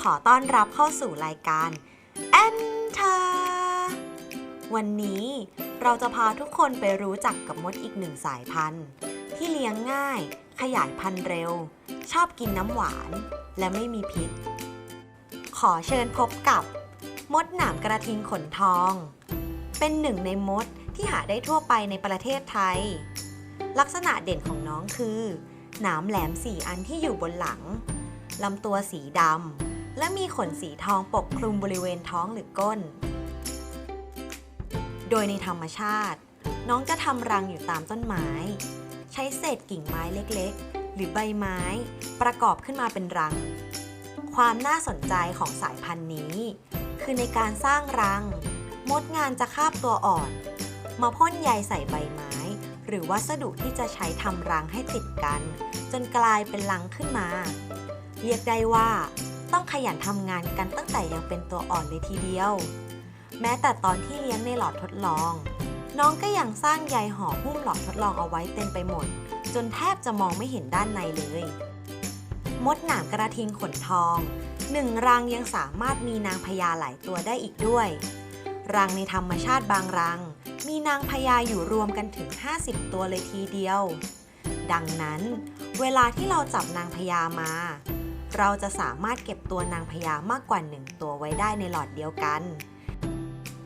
ขอต้อนรับเข้าสู่รายการ Enter วันนี้เราจะพาทุกคนไปรู้จักกับมดอีกหนึ่งสายพันธุ์ ที่เลี้ยงง่าย ขยายพันธุ์เร็ว ชอบกินน้ำหวานและไม่มีพิษ ขอเชิญพบกับ มดหนามกระทิงขนทอง เป็นหนึ่งในมดที่หาได้ทั่วไปในประเทศไทย ลักษณะเด่นของน้องคือ หนามแหลมสี่อันที่อยู่บนหลังลำตัวสีดำ และมีขนสีทองปกคลุมบริเวณท้องหรือก้น โดยในธรรมชาติ น้องจะทำรังอยู่ตามต้นไม้ ใช้เศษกิ่งไม้เล็กๆ หรือใบไม้ ประกอบขึ้นมาเป็นรัง ความน่าสนใจของสายพันธุ์นี้ คือในการสร้างรัง มดงานจะคาบตัวอ่อน มาพ่นใยใส่ใบไม้ หรือวัสดุที่จะใช้ทำรังให้ติดกัน จนกลายเป็นรังขึ้นมา เรียกได้ว่า ต้องขยันทำงานกันตั้งแต่ยังเป็นตัวอ่อนเลยทีเดียว แม้แต่ตอนที่เลี้ยงในหลอดทดลอง น้องก็ยังสร้างใยห่อหุ้มหลอดทดลองเอาไว้เต็มไปหมด จนแทบจะมองไม่เห็นด้านในเลย มดหนามกระทิงขนทองหนึ่งรังยังสามารถมีนางพญาหลายตัวได้อีกด้วย รังในธรรมชาติบางรัง มีนางพญาอยู่รวมกันถึง 50 ตัวเลยทีเดียว ดังนั้น เวลาที่เราจับนางพญามา เราจะสามารถเก็บตัวนางพญามากกว่าหนึ่งตัวไว้ได้ในหลอดเดียวกัน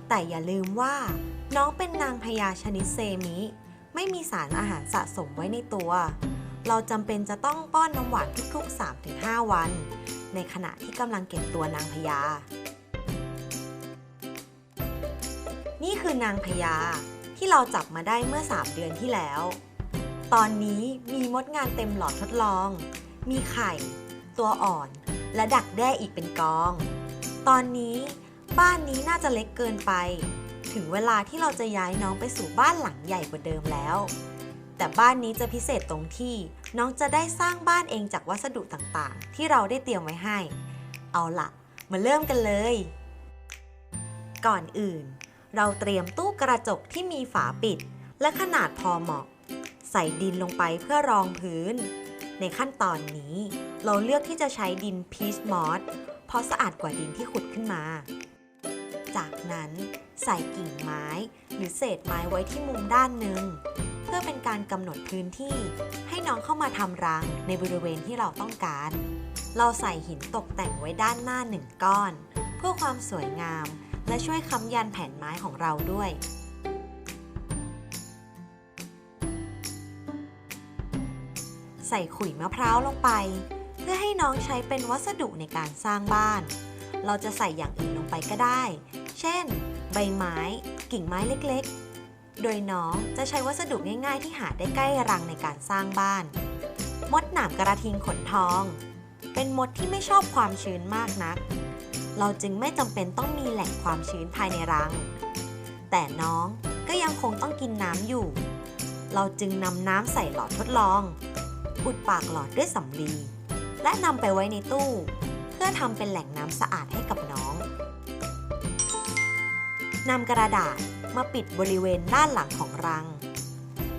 แต่อย่าลืมว่า น้องเป็นนางพญาชนิดเซมิ ไม่มีสารอาหารสะสมไว้ในตัว เราจำเป็นจะต้องป้อนน้ำหวานทุกๆ 3-5 วัน ในขณะที่กำลังเก็บตัวนางพญา นี่คือนางพญาที่เราจับมาได้เมื่อ 3 เดือนที่แล้ว ตอนนี้มีมดงานเต็มหลอดทดลอง มีไข่ ตัวอ่อน และดักแด้อีกเป็นกอง ตอนนี้บ้านนี้น่าจะเล็กเกินไป ถึงเวลาที่เราจะย้ายน้องไปสู่บ้านหลังใหญ่กว่าเดิมแล้ว แต่บ้านนี้จะพิเศษตรงที่น้องจะได้สร้างบ้านเองจากวัสดุต่างๆ ที่เราได้เตรียมไว้ให้ เอาละมาเริ่มกันเลย ก่อนอื่น เราเตรียมตู้กระจกที่มีฝาปิด และขนาดพอเหมาะ ใส่ดินลงไปเพื่อรองพื้น ในขั้นตอนนี้ เราเลือกที่จะใช้ดินพีชมอสเพราะสะอาดกว่าดินที่ขุดขึ้นมา จากนั้นใส่กิ่งไม้หรือเศษไม้ไว้ที่มุมด้านหนึ่ง เพื่อเป็นการกำหนดพื้นที่ให้น้องเข้ามาทำรังในบริเวณที่เราต้องการ เราใส่หินตกแต่งไว้ด้านหน้าหนึ่งก้อน เพื่อความสวยงามและช่วยค้ำยันแผ่นไม้ของเราด้วย ใส่ขุยมะพร้าวลงไป เพื่อให้น้องใช้เป็นวัสดุในการสร้างบ้าน เราจะใส่อย่างอื่นลงไปก็ได้ เช่น ใบไม้ กิ่งไม้เล็กๆ โดยน้องจะใช้วัสดุง่าย ๆ ที่หาได้ใกล้รังในการสร้างบ้าน มดหนามกระทิงขนทอง เป็นมดที่ไม่ชอบความชื้นมากนัก เราจึงไม่จำเป็นต้องมีแหล่งความชื้นภายในรัง แต่น้องก็ยังคงต้องกินน้ำอยู่เราจึงนำน้ำใส่หลอดทดลอง อุดปากหลอดด้วยสำลี และนำไปไว้ในตู้ เพื่อทำเป็นแหล่งน้ำสะอาดให้กับน้องนำกระดาษมาปิดบริเวณด้านหลังของรัง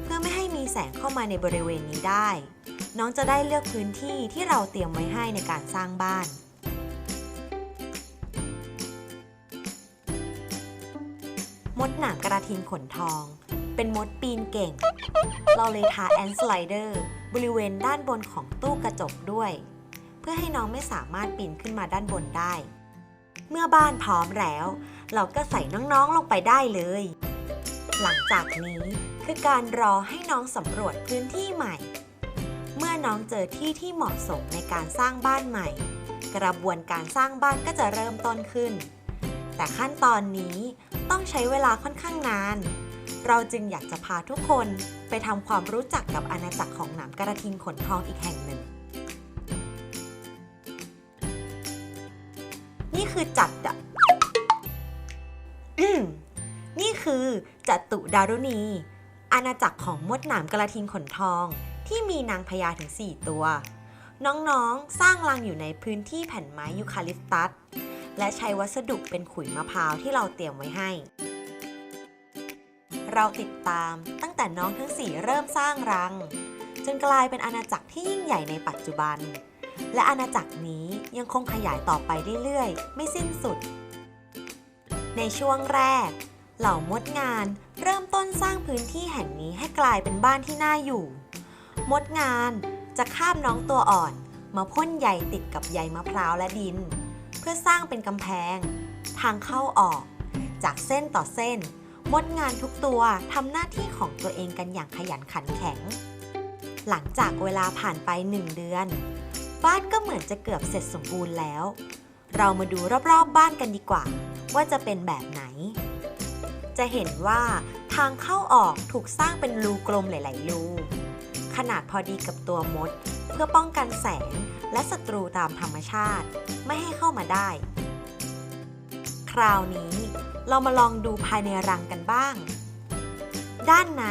เพื่อไม่ให้มีแสงเข้ามาในบริเวณนี้ได้ น้องจะได้เลือกพื้นที่ที่เราเตรียมไว้ให้ในการสร้างบ้านมดหนามกระทิงขนทอง เป็นมดปีนเก่ง เราเลยทาแอนสไลเดอร์ บริเวณด้านบนของตู้กระจกด้วย เพื่อให้น้องไม่สามารถปีนขึ้นมาด้านบนได้ เมื่อบ้านพร้อมแล้ว เราก็ใส่น้องๆลงไปได้เลย หลังจากนี้คือการรอให้น้องสำรวจพื้นที่ใหม่ เมื่อน้องเจอที่ที่เหมาะสมในการสร้างบ้านใหม่ กระบวนการสร้างบ้านก็จะเริ่มต้นขึ้น แต่ขั้นตอนนี้ต้องใช้เวลาค่อนข้างนาน เราจึงอยากจะพาทุกคนไปทำความรู้จักกับอาณาจักรของหนามกระทิงขนทองอีกแห่งหนึ่ง นี่คือจัดดะอืมนี่คือจัตุดารุณี อาณาจักรของมดหนามกระทิงขนทองที่มีนางพญาถึง 4 ตัว น้องๆ สร้างรังอยู่ในพื้นที่แผ่นไม้ยูคาลิปตัส และใช้วัสดุเป็นขุยมะพร้าวที่เราเตรียมไว้ให้ เราติดตามตั้งแต่น้องทั้งสี่เริ่มสร้างรัง จนกลายเป็นอาณาจักรที่ยิ่งใหญ่ในปัจจุบัน และอาณาจักรนี้ยังคงขยายต่อไปเรื่อยๆ ไม่สิ้นสุด ในช่วงแรก เหล่ามดงานเริ่มต้นสร้างพื้นที่แห่งนี้ให้กลายเป็นบ้านที่น่าอยู่ มดงานจะคาบน้องตัวอ่อน มาพ่นใยติดกับใยมะพร้าวและดิน เพื่อสร้างเป็นกำแพง ทางเข้าออก จากเส้นต่อเส้น มดงานทุกตัวทำหน้าที่ของตัวเองกันอย่างขยันขันแข็ง หลังจากเวลาผ่านไปหนึ่งเดือน บ้านก็เหมือนจะเกือบเสร็จสมบูรณ์แล้ว เรามาดูรอบๆบบ้านกันดีกว่า ว่าจะเป็นแบบไหน จะเห็นว่าทางเข้าออกถูกสร้างเป็นรูกลมหลาย ๆ รู ขนาดพอดีกับตัวมด เพื่อป้องกันแสงและศัตรูตามธรรมชาติ ไม่ให้เข้ามาได้ คราวนี้ เรามาลองดูภายในรังกันบ้าง ด้านใน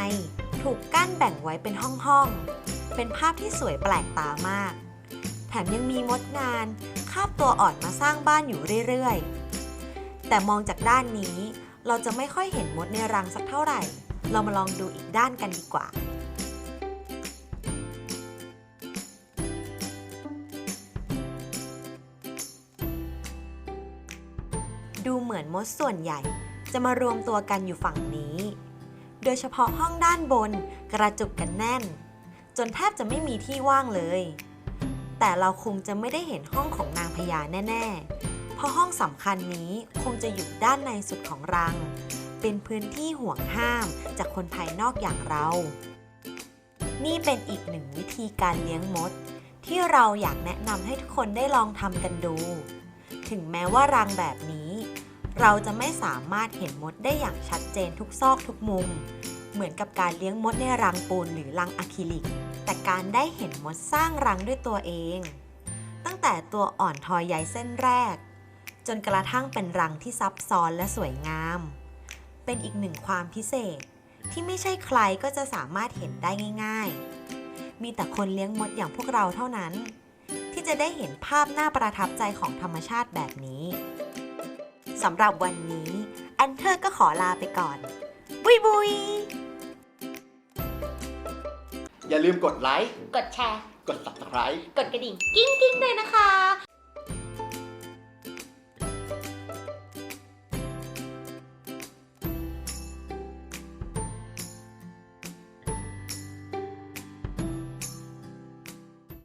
ถูกกั้นแบ่งไว้เป็นห้องๆ เป็นภาพที่สวยแปลกตามาก แถมยังมีมดงานคาบตัวอ่อนมาสร้างบ้านอยู่เรื่อยๆ แต่มองจากด้านนี้ เราจะไม่ค่อยเห็นมดในรังสักเท่าไหร่ เรามาลองดูอีกด้านกันดีกว่า ดูเหมือนมดส่วนใหญ่ จะมารวมตัวกันอยู่ฝั่งนี้ โดยเฉพาะห้องด้านบนกระจุกกันแน่น จนแทบจะไม่มีที่ว่างเลย แต่เราคงจะไม่ได้เห็นห้องของนางพญาแน่ ๆ เพราะห้องสำคัญนี้คงจะอยู่ด้านในสุดของรัง เป็นพื้นที่ห่วงห้ามจากคนภายนอกอย่างเรา นี่เป็นอีกหนึ่งวิธีการเลี้ยงมดที่เราอยากแนะนำให้ทุกคนได้ลองทำกันดู ถึงแม้ว่ารังแบบนี้ เราจะไม่สามารถเห็นมดได้อย่างชัดเจนทุกซอกทุกมุม เหมือนกับการเลี้ยงมดในรังปูนหรือรังอะคริลิก แต่การได้เห็นมดสร้างรังด้วยตัวเอง ตั้งแต่ตัวอ่อนทอยใยเส้นแรก จนกระทั่งเป็นรังที่ซับซ้อนและสวยงาม เป็นอีกหนึ่งความพิเศษที่ไม่ใช่ใครก็จะสามารถเห็นได้ง่าย ๆ มีแต่คนเลี้ยงมดอย่างพวกเราเท่านั้น ที่จะได้เห็นภาพน่าประทับใจของธรรมชาติแบบนี้ สำหรับวันนี้ แอนเทอร์ก็ขอลาไปก่อน บุยบุยอย่าลืมกดไลค์ กดแชร์ กด subscribe กดกระดิ่ง กิ้งกิ้งๆด้วยนะคะ